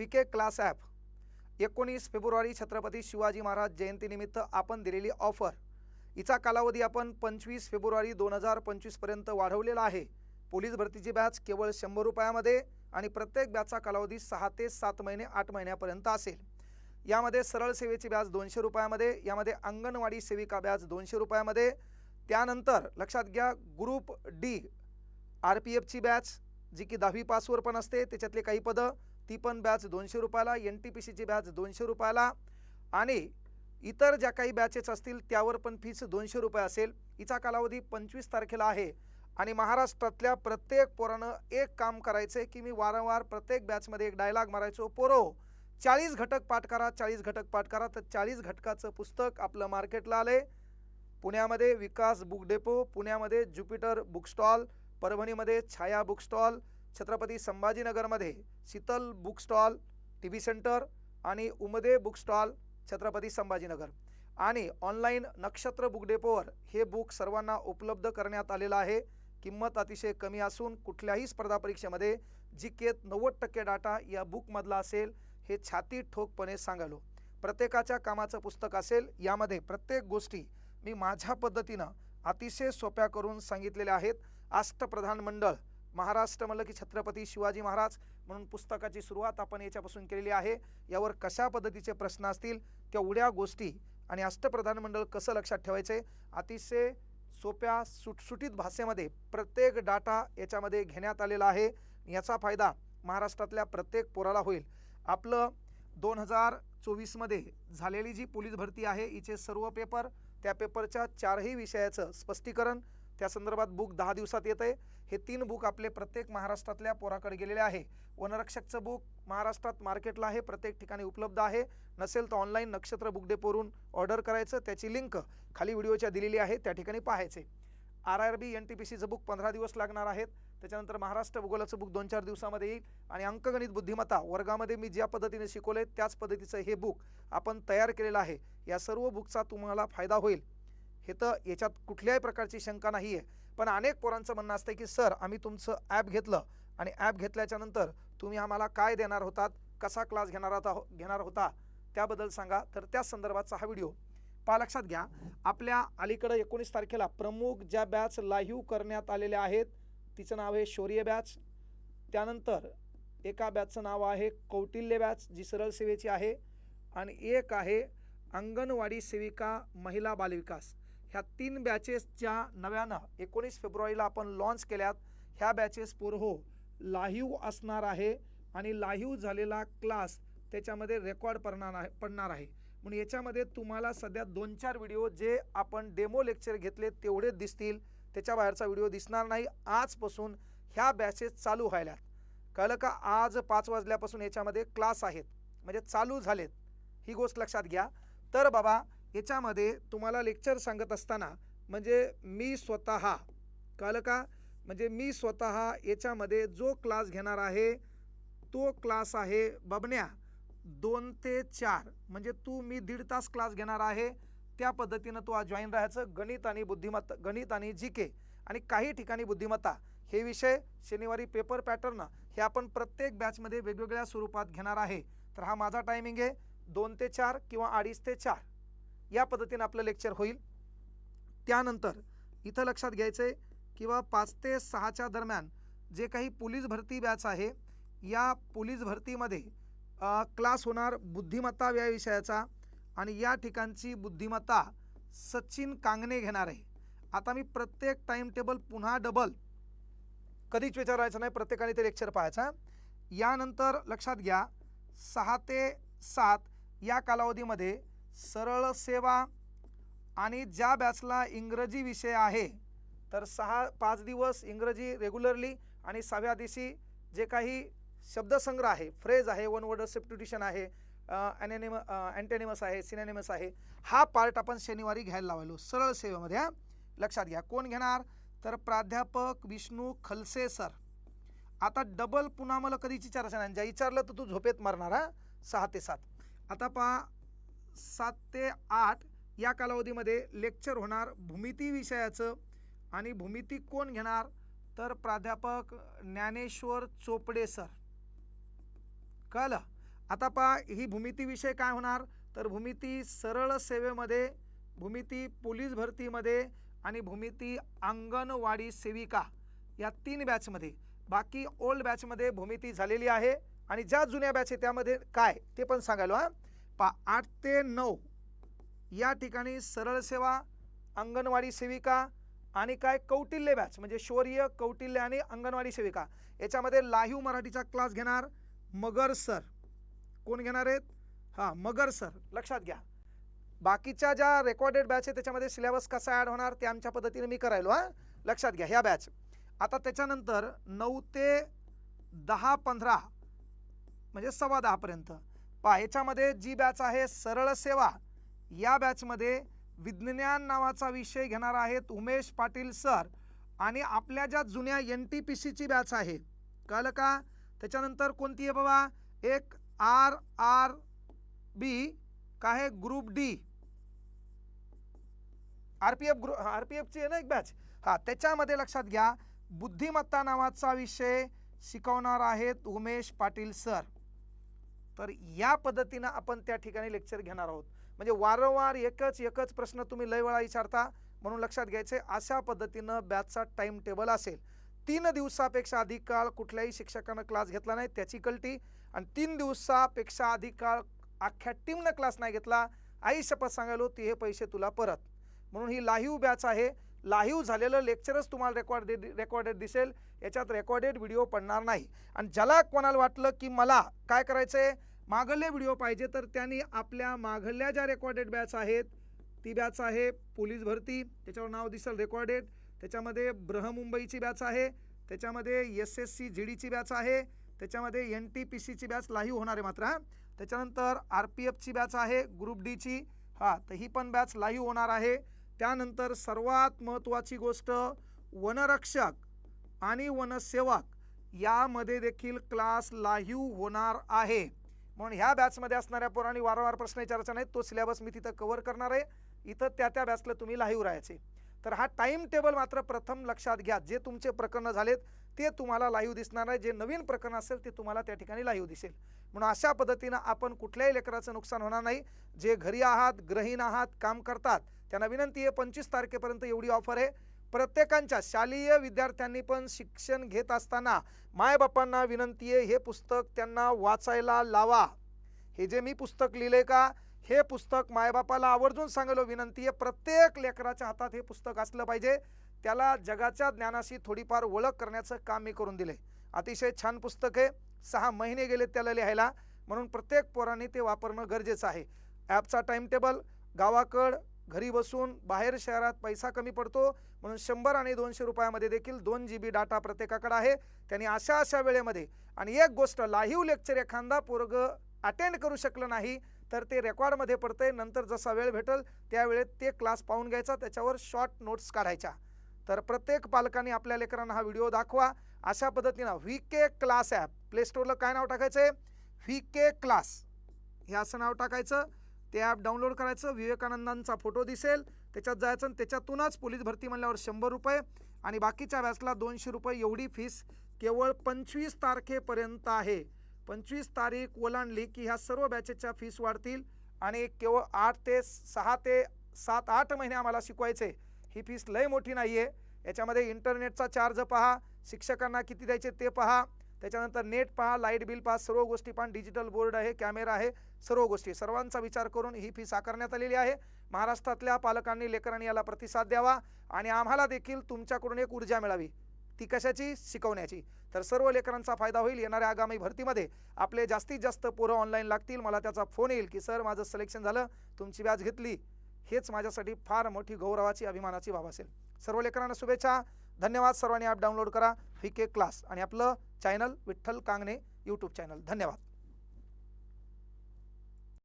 फिके class app. एकोणीस फेब्रुवारी छत्रपती शिवाजी महाराज जयंतीनिमित्त आपण दिलेली ऑफर. हिचा कालावधी आपण पंचवीस फेब्रुवारी दोन हजार पंचवीसपर्यंत वाढवलेला आहे. पोलीस भरतीची बॅच केवळ शंभर रुपयामध्ये आणि प्रत्येक बॅचचा कालावधी सहा ते सात महिने आठ महिन्यापर्यंत असेल. यामध्ये सरळ सेवेची बॅच दोनशे रुपयामध्ये यामध्ये अंगणवाडी सेविका बॅच दोनशे रुपयामध्ये. त्यानंतर लक्षात घ्या ग्रुप डी आर पी एफची बॅच जी की दहावी पासवर पण असते त्याच्यातले काही पदं. ती पण बॅच दोनशे रुपयाला एन टी पी सीची बॅच दोनशे रुपयाला आणि इतर ज्या काही बॅचेस असतील त्यावर पण फीस दोनशे रुपये असेल. हिचा कालावधी पंचवीस तारखेला आहे आणि महाराष्ट्रातल्या प्रत्येक पोरानं एक काम करायचं आहे की मी वारंवार प्रत्येक बॅचमध्ये एक डायलॉग मारायचो. पोरो चाळीस घटक पाठ करा चाळीस घटक पाठ करा. तर चाळीस घटकाचं पुस्तक आपलं मार्केटला आले पुण्यामध्ये विकास बुक डेपो पुण्यामध्ये ज्युपिटर बुक स्टॉल परभणीमध्ये Chhaya book stall Chhatrapati संभाजीनगरमध्ये Sheetal book stall T V centre आणि उमदे बुक स्टॉल छत्रपती संभाजीनगर. आणि ऑनलाईन नक्षत्र बुक डेपोवर हे बुक सर्वांना उपलब्ध करण्यात आलेलं आहे. किंमत अतिशय कमी असून कुठल्याही स्पर्धा परीक्षेमध्ये जी केत नव्वद टक्के डाटा या बुकमधला असेल हे छाती ठोकपणे सांगालो प्रत्येकाच्या कामाचं पुस्तक असेल यामध्ये प्रत्येक गोष्टी मी माझ्या पद्धतीनं अतिशय सोप्या करून सांगितलेल्या आहेत. अष्टप्रधान मंडळ महाराष्ट्र म्हणलं की छत्रपती शिवाजी महाराज म्हणून पुस्तकाची सुरुवात आपण याच्यापासून केलेली आहे. यावर कशा पद्धतीचे प्रश्न असतील तेवढ्या गोष्टी आणि अष्टप्रधान मंडळ कसं लक्षात ठेवायचे अतिशय सोप्या सुटसुटीत भाषेमध्ये प्रत्येक डाटा याच्यामध्ये घेण्यात आलेला आहे. याचा फायदा महाराष्ट्रातल्या प्रत्येक पोराला होईल. आपलं दोन हजार चोवीसमध्ये झालेली जी पोलीस भरती आहे हिचे सर्व पेपर त्या पेपरच्या चारही विषयाचं स्पष्टीकरण त्या संदर्भात बुक दहा दिवसात येतं आहे. हे तीन बुक आपले प्रत्येक महाराष्ट्रातल्या पोराकडे गेलेले आहे. वनरक्षकचं बुक महाराष्ट्रात मार्केटला आहे. प्रत्येक ठिकाणी उपलब्ध आहे. नसेल तर ऑनलाईन नक्षत्र बुक डेपोरून ऑर्डर करायचं. त्याची लिंक खाली व्हिडिओच्या दिलेली आहे. त्या ठिकाणी पाहायचे. R R B N T P सीचं बुक पंधरा दिवस लागणार आहेत. त्याच्यानंतर महाराष्ट्र भूगोलाचं बुक दोन चार दिवसामध्ये येईल. आणि अंकगणित बुद्धिमत्ता वर्गामध्ये मी ज्या पद्धतीने शिकवले त्याच पद्धतीचं हे बुक आपण तयार केलेलं आहे. या सर्व बुकचा तुम्हाला फायदा होईल. हे तर याच्यात कुठल्याही प्रकारची शंका नाही आहे पण अनेक पोरांचं म्हणणं असतं की सर आम्ही तुमचं ॲप घेतलं आणि ॲप घेतल्याच्यानंतर तुम्ही आम्हाला काय देणार होतात? कसा क्लास घेणार होता हो, घेणार होता? त्याबद्दल सांगा. तर त्या संदर्भाचा हा व्हिडिओ. पहा लक्षात घ्या. आपल्या अलीकडं एकोणीस तारखेला प्रमुख ज्या बॅच लाईव्ह करण्यात आलेल्या आहेत तिचं नाव आहे शौर्य बॅच. त्यानंतर एका बॅचचं नाव आहे कौटिल्य बॅच जी सरळ सेवेची आहे. आणि एक आहे अंगणवाडी सेविका महिला बालविकास. ह्या तीन बॅचेसच्या नव्यानं एकोणीस फेब्रुवारीला आपण लॉन्च केल्यात. ह्या बॅचेस पोरहो लाईव्ह असणार आहे आणि लाईव्ह झालेला क्लास त्याच्यामध्ये रेकॉर्ड पडणार आहे पडणार आहे. म्हणून याच्यामध्ये तुम्हाला सध्या दोन चार व्हिडिओ जे आपण डेमो लेक्चर घेतले तेवढेच दिसतील. त्याच्या बाहेरचा व्हिडिओ दिसणार नाही. आजपासून ह्या बॅचेस चालू व्हायल्यात. कळलं का? आज पाच वाजल्यापासून याच्यामध्ये क्लास आहेत. म्हणजे चालू झालेत. ही गोष्ट लक्षात घ्या. तर बाबा याच्यामध्ये तुम्हाला लेक्चर सांगत असताना म्हणजे मी स्वतः कळलं का? म्हणजे मी स्वतः याच्यामध्ये जो क्लास घेणार आहे तो क्लास आहे बबन्या दोन ते चार. म्हणजे तू मी दीड तास क्लास घेणार आहे त्या पद्धतीनं तू आज जॉईन राहायचं. गणित आणि बुद्धिमत्ता गणित आणि जी के आणि काही ठिकाणी बुद्धिमत्ता. हे विषय शनिवारी पेपर पॅटर्न हे आपण प्रत्येक बॅचमध्ये वेगवेगळ्या स्वरूपात घेणार आहे. तर हा माझा टायमिंग आहे दोन ते चार किंवा अडीच ते चार. या पद्धतीनं आपलं लेक्चर होईल. त्यानंतर इथं लक्षात घ्यायचं आहे किंवा पाच ते सहाच्या दरम्यान जे काही पोलीस भरती बॅच आहे या पोलीस भरतीमध्ये क्लास होणार बुद्धिमत्ता या विषयाचा आणि या ठिकाणची बुद्धिमत्ता सचिन कांगणे घेणार आहे. आता मी प्रत्येक टाईम टेबल पुन्हा डबल कधीच विचारायचं नाही प्रत्येकाने ते लेक्चर पाहायचं. यानंतर लक्षात घ्या सहा ते सात या कालावधीमध्ये सरळ सेवा आणि ज्या बॅचला इंग्रजी विषय आहे तर सहा पाच दिवस इंग्रजी रेग्युलरली आणि सहाव्या दिवशी जे काही शब्दसंग्रह आहे फ्रेज आहे वन वर्ड सबस्टिट्यूशन आहे ॲनेनिम अँटेनिमस आहे सिनेनिमस आहे हा पार्ट आपण शनिवारी घ्यायला लावलो. सरळ सेवेमध्ये लक्षात घ्या. कोण घेणार? तर प्राध्यापक विष्णू खलसे सर. आता डबल पुन्हा मला कधीच विचारायचं नाही. ज्या विचारलं तर तू झोपेत मारणार हा. सहा ते सात. आता पहा सात ते आठ या कालावधीमध्ये लेक्चर होणार भूमिती विषयाचं. आणि भूमिती कोण घेणार? तर प्राध्यापक ज्ञानेश्वर चोपडे सर. कळलं? आता पहा ही भूमिती विषय काय होणार? तर भूमिती सरळ सेवेमध्ये भूमिती पोलीस भरतीमध्ये आणि भूमिती अंगणवाडी सेविका या तीन बॅचमध्ये. बाकी ओल्ड बॅचमध्ये भूमिती झालेली आहे. आणि ज्या जुन्या बॅच आहे त्यामध्ये काय? ते पण सांगायलो हां. पा आठ ते नऊ. या ठिकाणी सरळ सेवा अंगणवाडी सेविका आणि काय कौटिल्य बॅच म्हणजे शौर्य कौटिल्य आणि अंगणवाडी सेविका याच्यामध्ये लाईव्ह मराठीचा क्लास घेणार मगर सर. कोण घेणार आहेत? हां मगर सर. लक्षात घ्या. बाकीच्या ज्या रेकॉर्डेड बॅच आहे त्याच्यामध्ये सिलेबस कसा ॲड होणार ते आमच्या पद्धतीने मी करायलो हां. लक्षात घ्या ह्या बॅच आता त्याच्यानंतर नऊ ते दहा पंधरा म्हणजे सव्वा दहापर्यंत पहा याच्यामध्ये जी बॅच आहे सरळ सेवा. या बॅचमध्ये विज्ञान नावाचा विषय घेणार आहेत उमेश पाटील सर आणि आपल्या ज्या जुन्या एन टी पी सीची बॅच आहे. कळलं का? त्याच्यानंतर कोणती आहे बाबा? एक आर आर बी काय आहे? Group D. R P F ग्रु आर पी एफची आहे ना एक बॅच? हां त्याच्यामध्ये लक्षात घ्या. बुद्धिमत्ता नावाचा विषय शिकवणार आहेत उमेश पाटील सर. तर या पद्धतीनं आपण त्या ठिकाणी लेक्चर घेणार आहोत. म्हणजे वारंवार एकच एकच प्रश्न तुम्ही लय वेळा विचारता म्हणून लक्षात घ्यायचे अशा पद्धतीनं बॅचचा टाईम टेबल असेल. तीन दिवसापेक्षा अधिक काळ कुठल्याही शिक्षकानं क्लास घेतला नाही त्याची कल्टी आणि तीन दिवसापेक्षा अधिक काळ अख्ख्या टीमनं क्लास नाही घेतला आई शपथ सांगायलो ती हे पैसे तुला परत. म्हणून ही लाईव्ह बॅच आहे. लाईव्ह झालेलं लेक्चरच तुम्हाला रेकॉर्ड रेकॉर्डेड दिसेल. याच्यात रेकॉर्डेड व्हिडिओ पडणार नाही. आणि ज्याला कोणाला वाटलं की मला काय करायचं आहे मागले व्हिडिओ पाहिजे तर त्यांनी आपल्या मागल्या ज्या रेकॉर्डेड बॅच आहेत ती बॅच आहे पोलीस भरती. त्याच्यावर नाव दिसेल रेकॉर्डेड त्याच्यामध्ये बृहमुंबईची बॅच आहे. त्याच्यामध्ये एस एस सी जी डीची बॅच आहे. त्याच्यामध्ये एन टी पी सीची बॅच लाईव्ह होणार आहे मात्र हां. त्याच्यानंतर आर पी एफची बॅच आहे ग्रुप डीची हां तर ही पण बॅच लाईव्ह होणार आहे. त्यानंतर सर्वात महत्त्वाची गोष्ट वनरक्षक आणि वनसेवक यामध्ये देखील क्लास लाईव्ह होणार आहे. म्हणून ह्या बॅचमध्ये असणाऱ्या पोरांनी वारंवार प्रश्न विचारायचा नाही तो सिलेबस मी तिथं कव्हर करणार आहे. इथं त्या त्या बॅचला तुम्ही लाईव्ह राहायचे. तर हा टाईम टेबल मात्र प्रथम लक्षात घ्या. जे तुमचे प्रकरणं झालेत ते तुम्हाला लाईव्ह दिसणार आहे. जे नवीन प्रकरण असेल ते तुम्हाला त्या ठिकाणी लाईव्ह दिसेल. म्हणून अशा पद्धतीनं आपण कुठल्याही लेकराचं नुकसान होणार नाही. जे घरी आहात ग्रहीण आहात काम करतात त्यांना विनंती आहे पंचवीस तारखेपर्यंत एवढी ऑफर आहे. प्रत्येकांच्या शालेय विद्यार्थ्यांनी पण शिक्षण घेत असताना मायबापांना विनंती आहे हे पुस्तक त्यांना वाचायला लावा. हे जे मी पुस्तक लिहिले का हे पुस्तक मायबापाला आवर्जून सांगलो विनंती आहे. प्रत्येक लेकराच्या हातात हे पुस्तक असलं पाहिजे. त्याला जगाच्या ज्ञानाशी थोडीफार ओळख करण्याचं काम मी करून दिले अतिशय छान पुस्तक आहे. सहा महिने गेले त्याला लिहायला. म्हणून प्रत्येक पोरांनी ते वापरणं गरजेचं आहे. ॲपचा टाईम टेबल गावाकड घरी बसून बाहेर शहरात पैसा कमी पडतो. म्हणून शंभर आणि दोनशे रुपयामध्ये देखील दोन जी बी डाटा प्रत्येकाकडे आहे. त्यांनी अशा अशा वेळेमध्ये आणि एक गोष्ट लाईव्ह लेक्चर एखादा पोरग अटेंड करू शकलं नाही तर ते रेकॉर्डमध्ये पडतंय. नंतर जसा वेळ भेटेल त्यावेळेत ते क्लास पाहून घ्यायचा. त्याच्यावर शॉर्ट नोट्स काढायच्या. तर प्रत्येक पालकांनी आपल्या लेकरांना हा व्हिडिओ दाखवा. अशा पद्धतीनं व्ही के क्लास ॲप प्लेस्टोरला काय नाव टाकायचं आहे व्ही के क्लास हे असं नाव टाकायचं. ते ॲप डाउनलोड करायचं विवेकानंदांचा फोटो दिसेल. त्याच्यात जायचं आणि त्याच्यातूनच पोलीस भरती म्हणल्यावर शंभर रुपये. आणि बाकीच्या बॅचला दोनशे रुपये एवढी फीस केवळ पंचवीस तारखेपर्यंत आहे. पंचवीस तारीख ओलांडली की ह्या सर्व बॅचेसच्या फीस वाढतील. आणि केवळ आठ ते सहा ते सात आठ महिने आम्हाला शिकवायचे. ही फीस लय मोठी नाही आहे याच्यामध्ये इंटरनेटचा चार्ज पहा. शिक्षकांना किती द्यायचे ते पहा. त्याच्यानंतर नेट पहा लाइट बिल पहा सर्व गोष्टी पहा डिजिटल बोर्ड आहे कॅमेरा आहे सर्व गोष्टी. सर्वांचा विचार करून ही फी साकारण्यात आलेली आहे. महाराष्ट्रातल्या पालकांनी लेकरांनी याला प्रतिसाद द्यावा आणि आम्हाला देखील तुमच्याकडून एक ऊर्जा मिळावी. ती कशाची? शिकवण्याची. तर सर्व लेकरांचा फायदा होईल येणाऱ्या आगामी भरतीमध्ये. आपले जास्तीत जास्त पोरं ऑनलाईन लागतील. मला त्याचा फोन येईल की सर माझं सिलेक्शन झालं. तुमची व्याज घेतली. हेच माझ्यासाठी फार मोठी गौरवाची अभिमानाची बाब असेल. सर्व लेकरांना शुभेच्छा. धन्यवाद सर्वांनी ॲप डाउनलोड करा फिके के क्लास आणि आपलं channel Vitthal Kangane YouTube channel धन्यवाद.